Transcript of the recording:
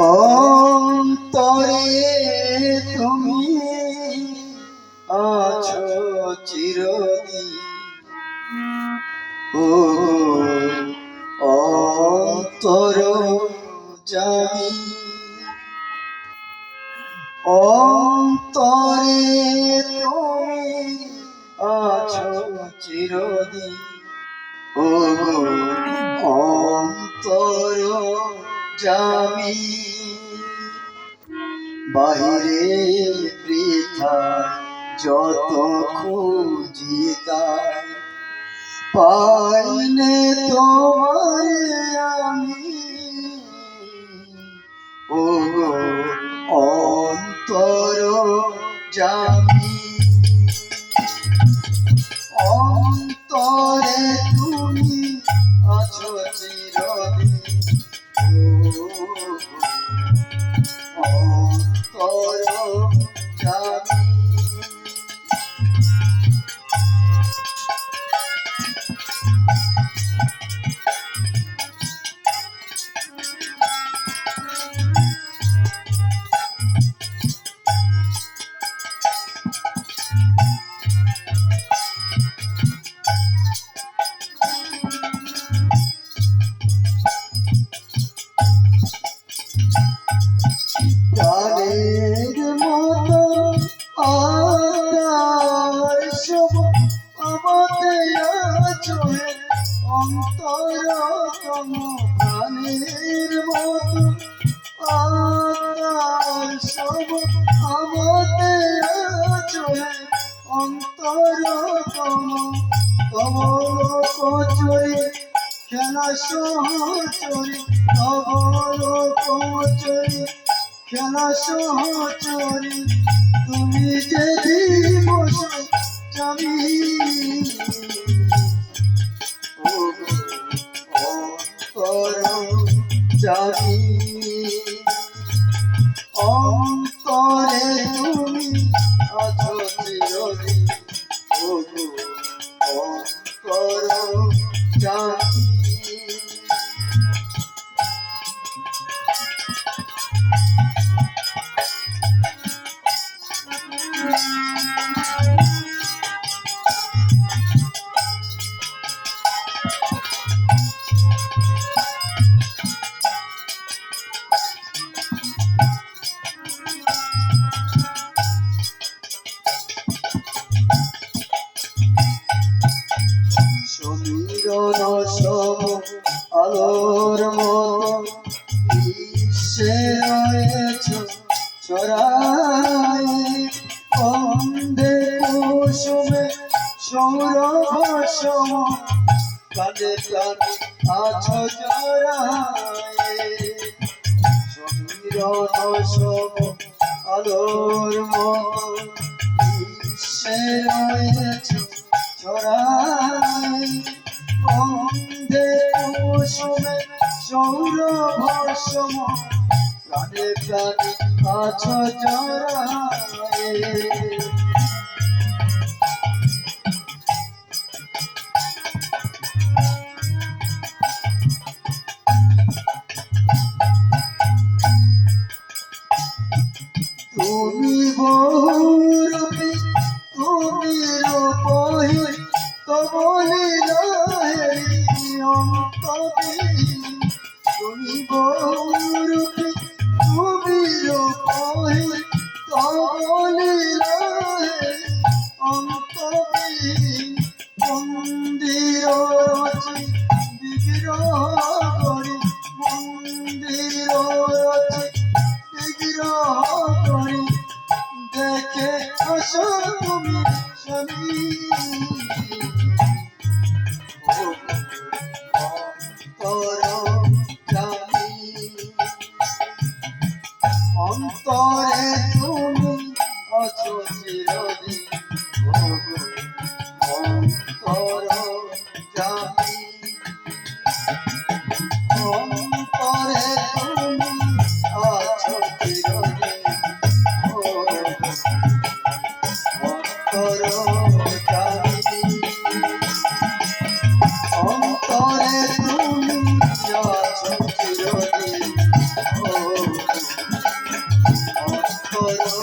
অন্তরে তুমি আছো চিরদিন। ও অন্তর জানি অন্তরে যাবি বাহিরে বৃথা যত খুঁজি তাই পাইনে তোমারে আমি। ও অন্তর জানি অন্তরতম প্রাণের মতো আদার সব আমাদের আছে অন্তরতম কমল কচুরি খেলা সহচরি কমল কচুরি খেলা সহচরি তুমি যে দিবস জানি অন্তর জানি সম আলোর মতো বিশ্বে রয়েছ ছড়াই অন্ধে কুসুমে সৌরভ সম কাঁদে প্রাণ আছো জড়াই সমীরণ সম আলোর মতো বিশ্বে রয়েছ ছড়াই সৌরভসম প্রাণে প্রাণে আছো জড়াই তুমি বহুরূপী তুমি রূপহী কমলি অন্তরে তুমি আছো চিরদিন। অন্তর জানি। অন্তরে তুমি আছো চিরদিন। অন্তর জানি। não.